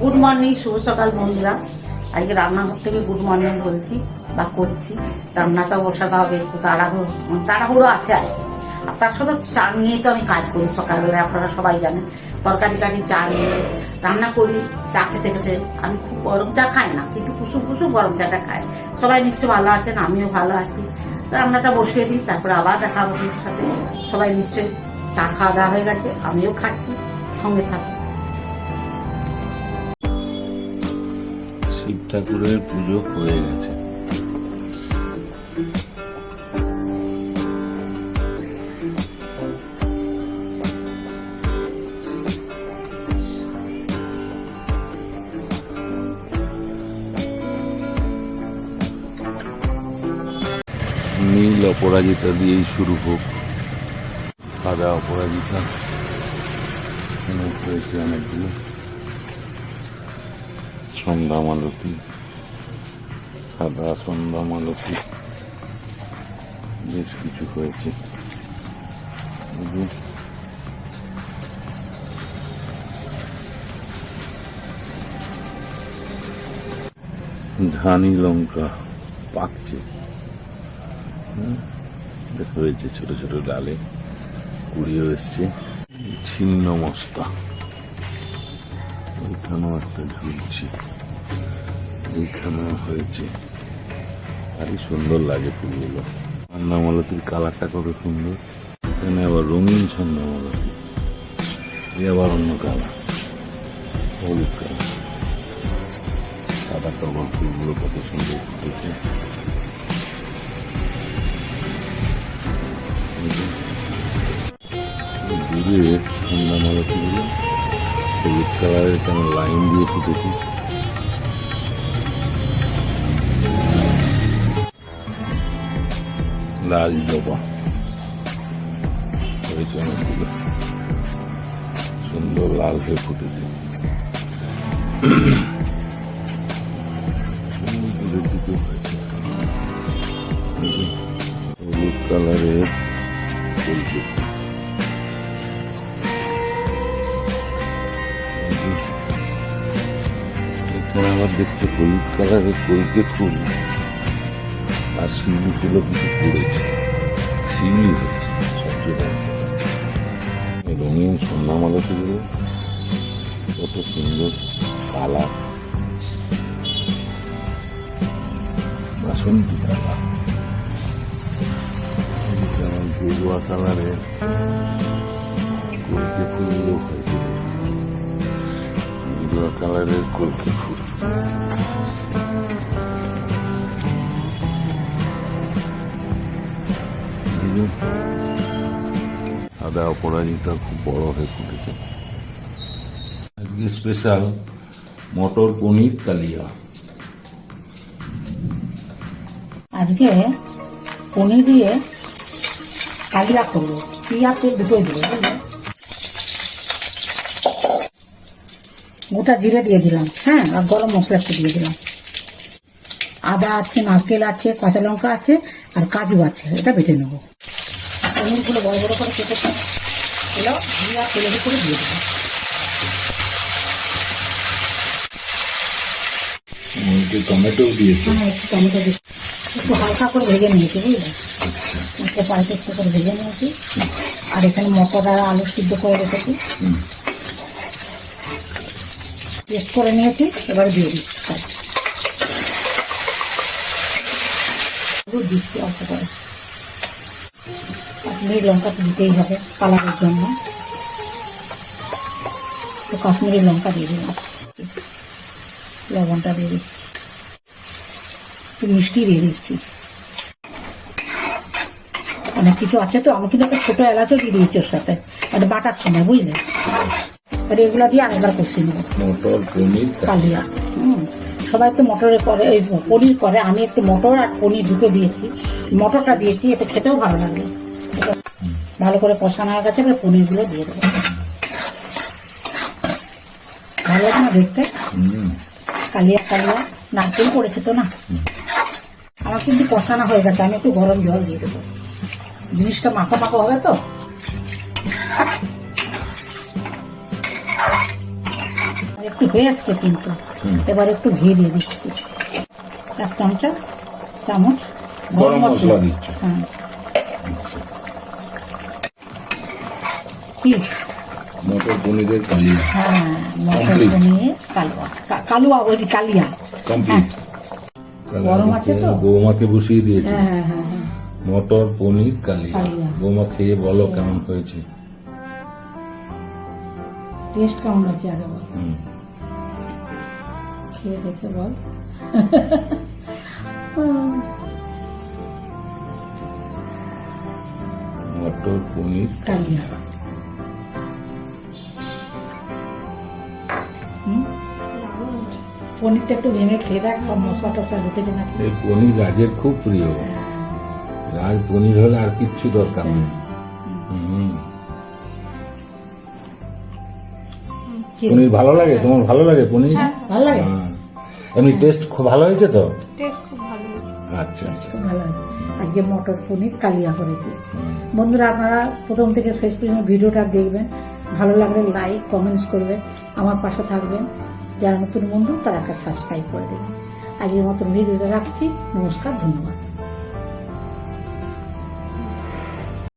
Good morning শুভ সকাল বন্ধুরা। আজকে রান্নাঘর থেকে গুড মর্নিং বলছি, বা করছি। রান্নাটা বসাতে হবে, একটু তাড়াহুড়ো তাড়াহুড়ো আছে আর। আর তার সাথে চা নিয়েই তো আমি কাজ করি সকালবেলায়, আপনারা সবাই জানেন। তরকারি কাটি চা নিয়ে রান্না করি, চা খেতে খেতে। আমি খুব গরম চা খাই না, কিন্তু কুসুম কুসুম গরম চাটা খাই। সবাই নিশ্চয় ভালো আছেন, আমিও ভালো আছি। রান্নাটা বসিয়ে দিই, তারপরে আবার দেখা ওদের সাথে। সবাই নিশ্চয়ই চা খাওয়া দাওয়া হয়ে গেছে, আমিও খাচ্ছি, সঙ্গে থাকি শিব ঠাকুরের পুজো হয়ে গেছে। নীল অপরাজিতা দিয়েই শুরু হোক। সাদা অপরাজিতা। অনেকগুলো। সন্ধ্যা মালতী সাদা সন্ধ্যা মালতী বেশ কিছু হয়েছে। ধানি লঙ্কা পাকছে। হয়েছে ছোট ছোট ডালে। কুড়িয়ে এসছে। ছিন্ন মস্তা। ওইখানেও একটা ঝুলছে। এইখানেও হয়েছে। আরই সুন্দর লাগে ফুলগুলো। সন্ধ্যামালতির কালারটা কত সুন্দর। এখানে আবার রঙিন সন্ধ্যামালতি আবার অন্য কালার। হলুদ কালার। সাদা টগর ফুলগুলো কত সুন্দর ফুটেছে। দূরে সন্ধ্যামালতিগুলো হলুদ কালারের কেন লাইন দিয়ে ফুটেছে। লাল জবা। হয়েছে অনেকগুলো সুন্দর লাল হয়ে ফুটেছে। দূরের দিকে হয়েছে হলুদ কালারের ফুলকপি। এখানে আবার দেখছি হলুদ কালারের কলকে ফুল আর ফুলও কিছু পড়েছে শিউলি হচ্ছে সবচেয়ে বড় রঙিন সন্ধ্যামালতিগুলো কত সুন্দর কালার বাসন্তী কালার গেরুয়া কালারের কলকে ফুলগুলো হয়েছে গেরুয়া কালারের কলকে ফুল। এই যে অপরাজিতা খুব বড় হয়ে ফুটেছে। আজকে স্পেশাল মটর পনির কালিয়া। আজকে পনির দিয়ে কালিয়া করব। পিঁয়াজ তেল দুটোই দেবো গোটা জিরে দিয়ে দিলাম হ্যাঁ? আর গরম মশলা একটু দিয়ে দিলাম। আদা আছে নারকেল আছে কাঁচা লঙ্কা আছে আর কাজু আছে। এটা বেটে নেব। পনিরগুলো বড় বড় করে কেটেছি এগুলো জিরা তেলের উপরে দিয়ে দেবো। টমেটো দিয়েছে। হ্যাঁ একটু টমেটো দিচ্ছি একটু হালকা করে ভেজে নিয়েছি বুঝলে? একটু পাল্টে একটু করে ভেজে নিয়েছি। আর এখানে মটর আর আলু সিদ্ধ করে রেখেছি। পেস্ট করে নিয়েছি এবার দিয়ে দিচ্ছি। সব। হলুদ দিচ্ছি করে কাশ্মীরি লঙ্কা তো দিতেই হবে কালারের জন্য। তো কাশ্মীরি লঙ্কা দিয়ে দিলাম। লবণটা দিয়ে দিচ্ছি। একটু মিষ্টি দিয়ে দিচ্ছি। অনেক কিছু আছে তো আমি কিন্তু একটা ছোট এলাচও দিয়ে দিয়েছি ওর সাথে। মানে বাটার সময় বুঝলে? এবার এগুলো দিয়ে আরেকবার কষিয়ে নেব। কালিয়া। সবাই তো মটরে করে এই পনির করে আমি একটু মটর আর পনির দুটো দিয়েছি। মটরটা দিয়েছি এতে খেতেও ভালো লাগে। ভালো করে কষানো হয়ে গেছে এবার পনিরগুলো দিয়ে দেবো। ভালো লাগে না দেখতে? কালিয়া কালিয়া নারকেল পড়েছে তো না? আমার কিন্তু কষানো হয়ে গেছে আমি একটু গরম জল দিয়ে দেবো। জিনিসটা মাখা মাখা হবে তো? একটু হয়ে এসছে কিন্তু। এবার একটু ঘি দিয়ে দিচ্ছি। এক চামচা চামচ গরম মশলা দিচ্ছ। হ্যাঁ। আচ্ছা। কি মটর পনিরের কালিয়া। হ্যাঁ মটর কালুয়া। কালুয়া কালিয়া। কমপ্লিট গরম আছে তো? বৌমাকে বসিয়ে দিয়েছে। হ্যাঁ হ্যাঁ হ্যাঁ। হ্যাঁ মটর পনির কালিয়া। বৌমা খেয়ে বলো কেমন হয়েছে? টেস্ট কেমন হয়েছে আগে বল। হুম। খেয়ে দেখে বল। মটর পনির কালিয়া। পনিরটা একটু ভেঙে খেয়ে দেখ সব মশলা টসলা ঢুকেছে নাকি। এই পনির রাজের খুব প্রিয়। রাজ পনির হলে আর কিচ্ছু দরকার নেই। পনির ভালো লাগে? তোমার ভালো লাগে পনির? ভালো লাগে। হ্যাঁ। এমনি টেস্ট খুব ভালো হয়েছে তো? টেস্ট খুব ভালো আচ্ছা আচ্ছা। খুব ভালো হয়েছে। আজকে মটর পনির কালিয়া করেছি। বন্ধুরা আপনারা প্রথম থেকে শেষ পর্যন্ত ভিডিওটা দেখবেন। ভালো লাগলে লাইক কমেন্টস করবেন। আমার পাশে থাকবেন। যারা নতুন বন্ধু তারা একটা সাবস্ক্রাইব করে দেবেন। আজকের মতন ভিডিওটা রাখছি। নমস্কার ধন্যবাদ।